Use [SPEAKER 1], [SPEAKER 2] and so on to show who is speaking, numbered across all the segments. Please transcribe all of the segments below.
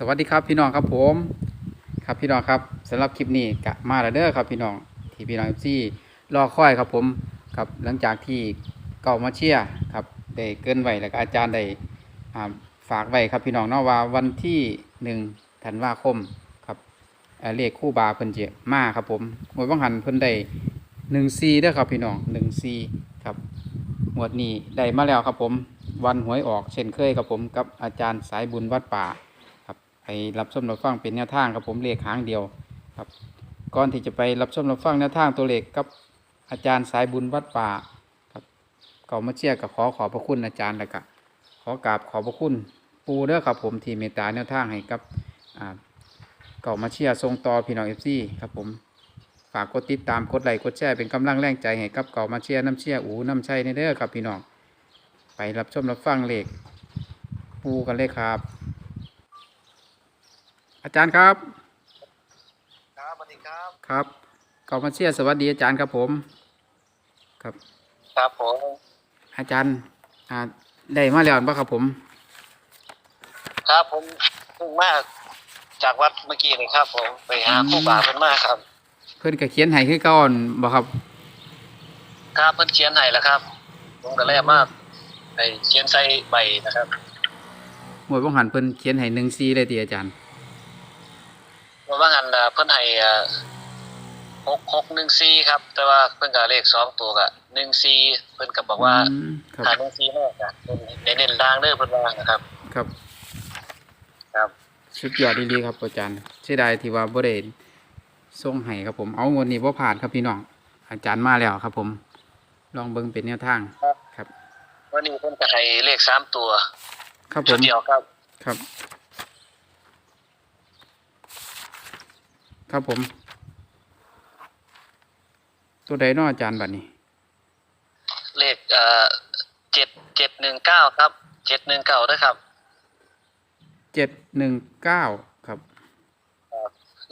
[SPEAKER 1] สวัสดีครับพี่น้องครับผม ครับพี่น้องครับสำหรับคลิปนี้กะมาแล้วเด้อครับพี่น้องที่พี่น้องที่รอคอยครับผมครับหลังจากที่เก่ามาเชียครับได้เกินไว้แล้วก็อาจารย์ได้ฝากไว้ครับพี่น้องเนาะว่าวันที่หนึ่งธันวาคมครับเอ่อเลขคู่บาเพิ่นเจมาครับผมหมวดวังหันเพิ่นได้หนึ่งซีเด้อครับพี่น้องหนึ่งซีครับหมวดนี้ได้มาแล้วครับผม วันหวยออกเช่นเคยครับผมกับอาจารย์สายบุญวัดป่า ไปรับชมรับฟังเป็นแนวทางครับผมเลขหางเดียวครับ ก่อนที่จะไปรับชมรับฟังแนวทางตัวเลขกับอาจารย์สายบุญวัดป่าครับเก่ามาเชียร์กับขอขอบพระคุณอาจารย์แล้วก็ขอกราบขอบพระคุณปูเด้อครับผมที่เมตตาแนวทางให้กับอ่าเก่ามาเชียร์ทรงต่อพี่น้องเอฟซีครับผมฝากกดติดตามกดไลค์กดแชร์เป็นกำลังแรงใจให้กับเก่ามาเชียร์น้ำเชียร์อูน้ำชัยในเด้อครับพี่น้องไปรับชมรับฟังเลขปูกันเลยครับ อาจารย์ครับ
[SPEAKER 2] ครับสวัสดีครับ
[SPEAKER 1] ครับกองมาเชียร์สวัสดีอาจารย์ครับผม ครับ
[SPEAKER 2] ครับผม
[SPEAKER 1] อาจารย์อ่าได้มาแล้วป่ะครับผม
[SPEAKER 2] ครับผมเพิ่งมาจากวัดเมื่อกี้นี่ครับ ผมไปหาครู่บาเพิ่นมาครับ
[SPEAKER 1] เพื่อนก็เขียนให้คือเก่าอนบ่ครับ
[SPEAKER 2] ครับเพิ่นเขียนให้แล้วครับ ผมก็เลยเอามาไปเขียนใส่ใบนะครับ
[SPEAKER 1] หมวดว่างหันเพิ่นเขียนให้หนึ่งซีเลยตีอาจารย์
[SPEAKER 2] ว่าว่างันน่ะเพิ่นให้อ่าหกหกหนึ่งสี่ครับ แต่ว่าเพิ่นก็เลขสองตัวก็หนึ่งสี่เพิ่นก็บอกว่า
[SPEAKER 1] อืมครับ
[SPEAKER 2] หาหนึ่งสี่แน่จ้ะเพิ่นเน้นๆล่างเด้อเพิ่นว่านะครับ
[SPEAKER 1] ครับ
[SPEAKER 2] ครับ
[SPEAKER 1] สุดยอดดีๆครับอาจารย์เสียดายที่ว่าบ่ได้ส่งให้ครับผมเอางวดนี้บ่ผ่านครับพี่น้องอาจารย์มาแล้วครับ ผม ลองเบิ่งเป็นแนวทางครับ
[SPEAKER 2] วันนี้เพิ่นก็ให้เลขสามตัว
[SPEAKER 1] ครับผ
[SPEAKER 2] ชุด
[SPEAKER 1] ม
[SPEAKER 2] เดียวครับ
[SPEAKER 1] ครับ ครับผม ตัวใดเนาะอาจารย์บัดนี้
[SPEAKER 2] เลขเอ่อเจ็ดเจ็ดหนึ่งเก้าครับเจ็ดหนึ่งเก้าด้วยครับ
[SPEAKER 1] เจ็ดหนึ่งเก้าครับ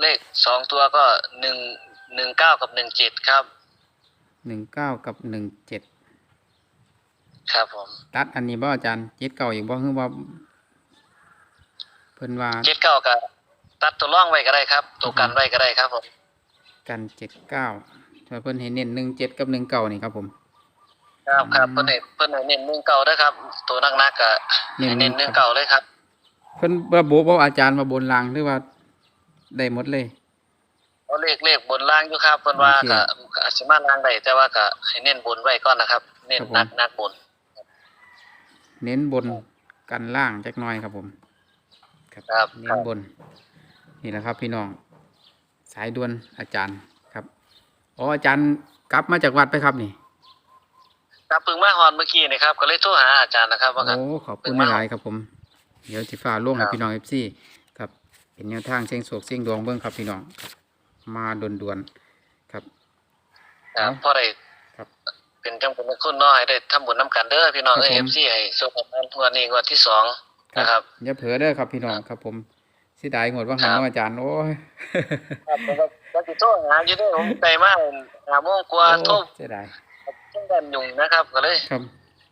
[SPEAKER 2] เลขสองตัวก็หนึ่งหนึ่งเก้ากับหนึ่งเจ็ดครับ
[SPEAKER 1] หนึ่งเก้ากับหนึ่งเจ็ด
[SPEAKER 2] ครับผม
[SPEAKER 1] ตัดอันนี้บ่อาจารย์เจ็ดเก้าอีกบ่คือว่า เพิ่นว่า
[SPEAKER 2] เจ็ดเก้ากับ ตัดตัวร่องไว้ก็ได้ครับ ตัวกันไว้ก็ได้ครับผม
[SPEAKER 1] กันเจ็ดเก้าเพิ่นให้เน้นหนึ่งเจ็ดกับหนึ่งเก้านี่ครับผม
[SPEAKER 2] ครับครับ
[SPEAKER 1] อืม
[SPEAKER 2] เพิ่นให้เพิ่นให้เน้นหนึ่งเก้าด้วยครับ ตัวนักนักๆก็ให้เน้นหนึ่งเก้าเลยครับ
[SPEAKER 1] เพิ่นระบุว่าอาจารย์มาบนรางหรือว่าได้หมดเลย
[SPEAKER 2] เอาเลขเลขบนล่างอยู่ครับเพิ่นว่า
[SPEAKER 1] โอเค
[SPEAKER 2] ก็ก็อาจสิมาล่างได้แต่ว่าก็ให้เน้นบนไว้ก่อนนะครับ เน้น
[SPEAKER 1] ครับผม
[SPEAKER 2] นักนักบน
[SPEAKER 1] เน้นบนกันล่างจักหน่อยครับผม ครับ
[SPEAKER 2] ครับ
[SPEAKER 1] เน้นบน นี่แหละครับ พี่น้องสายด่วนอาจารย์ครับอ๋ออาจารย์กลับมาจากวัดไปครับนี่
[SPEAKER 2] ครับเพิ่งมาฮอนเมื่อกี้นี่ครับ ก็เลยโทรหาอาจารย์นะครับว่าก็
[SPEAKER 1] โอ้ขอบคุณ
[SPEAKER 2] เป็นว่า
[SPEAKER 1] หลายๆครับผม เดี๋ยวจิฟ้าล่วงให้
[SPEAKER 2] ครับ
[SPEAKER 1] พี่น้องเอฟซีครับ เป็นแนวทางเชียงโศกเชียงดวงเบื้องครับพี่น้องครับมาด่วนๆครับ
[SPEAKER 2] ครับพอได้
[SPEAKER 1] ครับ
[SPEAKER 2] เป็นจังบุญคุณน้อยได้ทำบุญน้ำกันเด้อพี่น้อง
[SPEAKER 1] ครับ
[SPEAKER 2] เอ้
[SPEAKER 1] ผม
[SPEAKER 2] เอ็มซีให้ส่งผลงานงวดนี้งวดที่สองนะครับ
[SPEAKER 1] อย่าเผลอเด้อครับพี่น้องครับผม เสิดายงวดว่าหัน
[SPEAKER 2] ครับ
[SPEAKER 1] เนาะอาจารย์โอ้ย
[SPEAKER 2] ครับผมก็ก็สิโทรหาอยู่เด้อผมใจมากหาโมงกว่าโทร
[SPEAKER 1] เสียดาย
[SPEAKER 2] จังดันยุ่งนะครับ ก็เลย
[SPEAKER 1] ครับ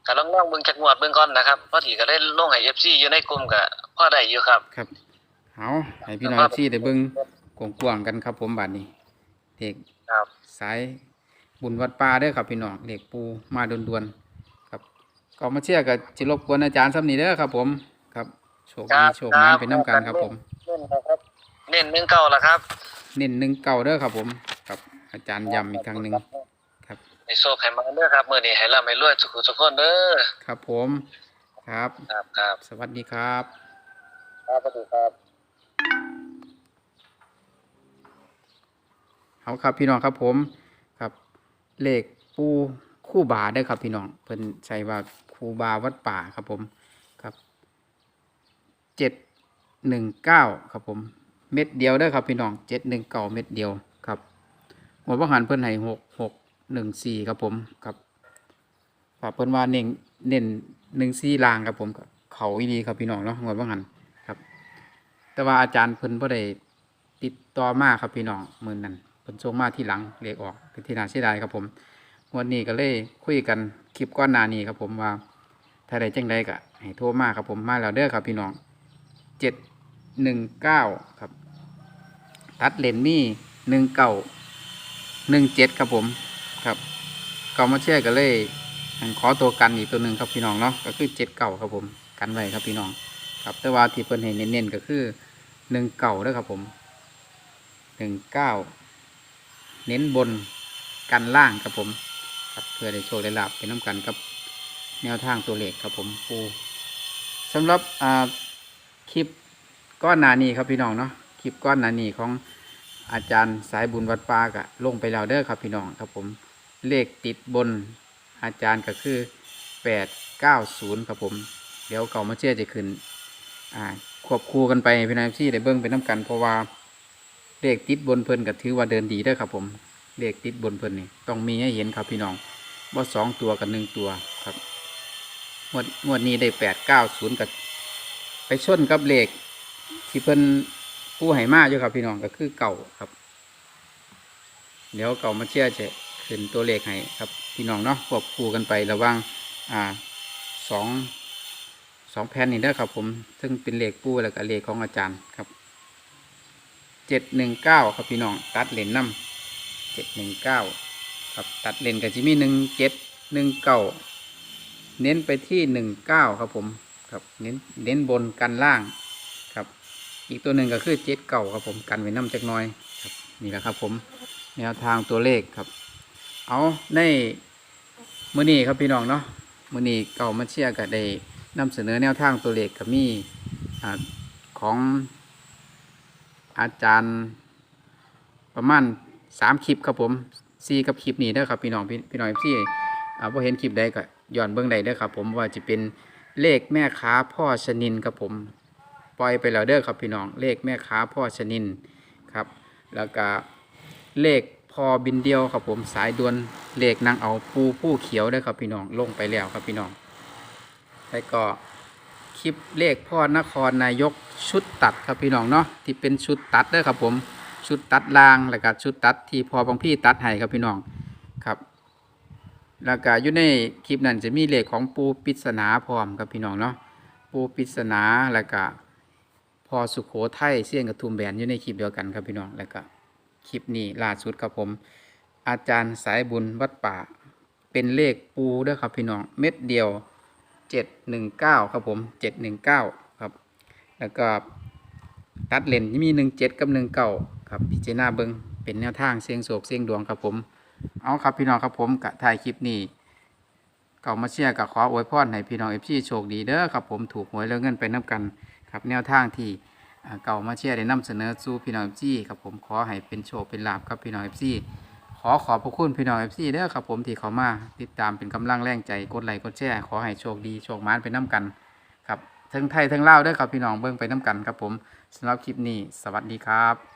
[SPEAKER 2] ก็ลองลองเบิ่งจักงวดเบิ่งก่อนนะครับพอดีก็ได้ลงให้ FC อยู่ในกลุ่มก็พอได้อยู่ครับ
[SPEAKER 1] ครับเอาให้พี่น้อง
[SPEAKER 2] ครับ
[SPEAKER 1] ที่ได้เบิ่งกว้างๆกันครับผมบัดนี้เด็ก
[SPEAKER 2] ครับ
[SPEAKER 1] สายบุญวัดป่าเด้อครับพี่น้องเด็กปูมาด่วนๆครับก็มาเชื่อกับจิรบกวนอาจารย์ซ้ำนี้เด้อครับ ผมครับโชค
[SPEAKER 2] ค
[SPEAKER 1] ดี
[SPEAKER 2] รับ
[SPEAKER 1] โชคงานเป็นน้ำกันครับผม
[SPEAKER 2] เน้นนะ ครับ เน้นหนึ่งเก้าละครับ
[SPEAKER 1] เน้นหนึ่งเก่าเด้อครับ ผมกับ อาจารย์ย้ำอีกครั้งหนึ่งครับ
[SPEAKER 2] ให้โชคให้มาเด้อครับมื้อนี้ให้ร่ำให้รวยทุกคนทุกคนเด้อ
[SPEAKER 1] ครับ ผมครับ
[SPEAKER 2] ครับครับ
[SPEAKER 1] สวัสดีครับ
[SPEAKER 2] ครับสวัสดีครับ
[SPEAKER 1] เอาครับพี่น้องครับผมครับเลขปูคู่บาเด้อครับ พี่น้องเพิ่นใช้ว่าครูบาวัดป่าครับผมครับเจ็ด หนึ่งเก้าครับผม เม็ดเดียวเด้อครับพี่น้องเจ็ดหนึ่งเก้าเม็ดเดียวครับหัวประหารเพิ่นให้หกหกหนึ่งสี่ครับผมครับฝากเพิ่นว่าเน้นเน้นหนึ่งสี่ลางครับผมเขาอีดีครับพี่น้องเนาะหัวประหารครับ แต่ว่าอาจารย์เพิ่นบ่ได้ติดต่อมาครับพี่น้องมือนั้นเพิ่นส่งมาที่หลังเลขออกเป็นที่น่าเสียดายครับผมวันนี้ก็เลยคุยกันคลิปก้อนนานี้ครับผมว่าถ้าได้จังใดก็ให้โทรมาครับผมมาแล้วเด้อครับพี่น้องเจ็ด หนึ่งเก้าครับ ตัดเลนมี่หนึ่งเก้าหนึ่งเจ็ดครับผมครับเก่ามาเชื่อกันเลยอันขอตัวกันอีกตัวหนึ่งครับพี่น้องเนาะก็คือเจ็ดเก่าครับผมกันไว้ครับพี่น้อง ครับแต่ว่าที่เพิ่นเห็นเน้นๆก็คือหนึ่งเก่าด้วยครับผมหนึ่งเก้าเน้นบนกันล่างครับผม ครับเพื่อได้โชคได้ลาบเป็นน้ำกันกับแนวทางตัวเลขครับผมปูสำหรับอ่าคลิป ก้อนหนานีครับพี่น้องเนาะคลิปก้อนหนานีของอาจารย์สายบุญวัดปากะลงไปแล้วเด้อครับพี่น้องครับผมเลขติดบนอาจารย์ก็คือแปดเก้าศูนย์ครับผม เดี๋ยวเก่ามาเชื่อจะขึ้นอ่าควบคู่กันไปพี่นายที่ได้เบิ้งเป็นน้ำกันเพราะว่าเลขติดบนเพิ่นก็ถือว่าเดินดีเด้อครับผมเลขติดบนเพิ่นนี่ต้องมีให้เห็นครับพี่น้องว่าสองตัวกับหนึ่งตัวครับงวดงวดนี้ได้แปดเก้าศูนย์กับไปชนกับเลข ที่เพิ่นผู้ให้มาอยู่ครับพี่น้องก็คือเก่าครับ เดี๋ยวเก่ามาเชื่อจะขึ้นตัวเลขให้ครับพี่น้องเนาะควบคู่กันไประว่างอ่าสองสองแผ่นนี่เด้อครับผม ซึ่งเป็นเลขปูแล้วก็เลขของอาจารย์ครับเจ็ดหนึ่งเก้าครับพี่น้องตัดเลนน้ำเจ็ดหนึ่งเก้าครับตัดเลนกับจิมี่หนึ่งเจ็ดหนึ่งเก้าเน้นไปที่หนึ่งเก้าครับผมครับเน้นเน้นบนกันล่าง อีกตัวหนึ่งก็คือเจ็ดเก้าครับผมกันไว้น้ำจักน้อยครับนี่แหละครับผมแนวทางตัวเลขครับ เอาในมือนี้ครับพี่น้องเนาะมือนี้เก่ามาเชียร์กับได้นำเสนอแนวทางตัวเลขกับมีอของอาจารย์ประมาณสามคลิปครับผมซีกับคลิปนี้เด้อครับพี่น้องพี่พี่น้องพี่อ่าพอเห็นคลิปใดก็ย้อนเบื้องใดเด้อครับผมว่าจะเป็นเลขแม่ค้าพ่อชนินครับผม ปล่อยไปแล้วเด้อครับพี่น้องเลขแม่ค้าพ่อชนินครับแล้วก็เลขพอบินเดียวครับผมสายดวนเลขนางเอาปูผู้เขียวเด้ครับพี่น้องลงไปแล้วครับพี่น้องแล้วก็คลิปเลขพ่อนครนายกชุดตัดครับพี่น้องเนาะที่เป็นชุดตัดเด้อครับผมชุดตัดรางแล้วก็ชุดตัดที่พอบางพี่ตัดให้ครับพี่น้องครับแล้วก็อยู่ในคลิปนั้นจะมีเลขของปูปริศนาพร้อมครับพี่น้องเนาะปูปริศนาแล้วก็ อสุโขทัยเสี่ยงกับทุมแบนอยู่ในคลิปเดียวกันครับพี่น้องแล้วก็คลิปนี้ล่าสุดครับผม อาจารย์สายบุญวัดป่า เป็นเลขปูเด้อครับพี่น้องเม็ดเดียวเจ็ดหนึ่งเก้าครับผมเจ็ดหนึ่งเก้าครับ แล้วก็ตัดเลนมีหนึ่งเจ็ดกับหนึ่งเก้าครับพิจารณาเบิงเป็นแนวทางเสียงโศกเสียงดวงครับผม เอาครับพี่น้องครับผมกะถ่ายคลิปนี้เก่ามาเชียร์กับขออวยพรให้พี่น้องเอฟซีโชคดีเด้อครับผมถูกหวยแล้วเงินไปน้ากัน ครับแนวทางที่เก่ามาเชียร์ได้นำเสนอสู่พี่น้องเอฟซีครับผมขอให้เป็นโชคเป็นลาบครับพี่น้องเอฟซีขอขอบพระคุณพี่น้องเอฟซีเด้อครับผมที่เขามาติดตามเป็นกำลังแรงใจกดไลค์กดแชร์ขอให้โชคดีโชคมานไปน้ำกันครับทั้งไทยทั้งลาวเด้อครับพี่น้องเบิ่งไปน้ำกันครับผมสำหรับคลิปนี้ สวัสดีครับ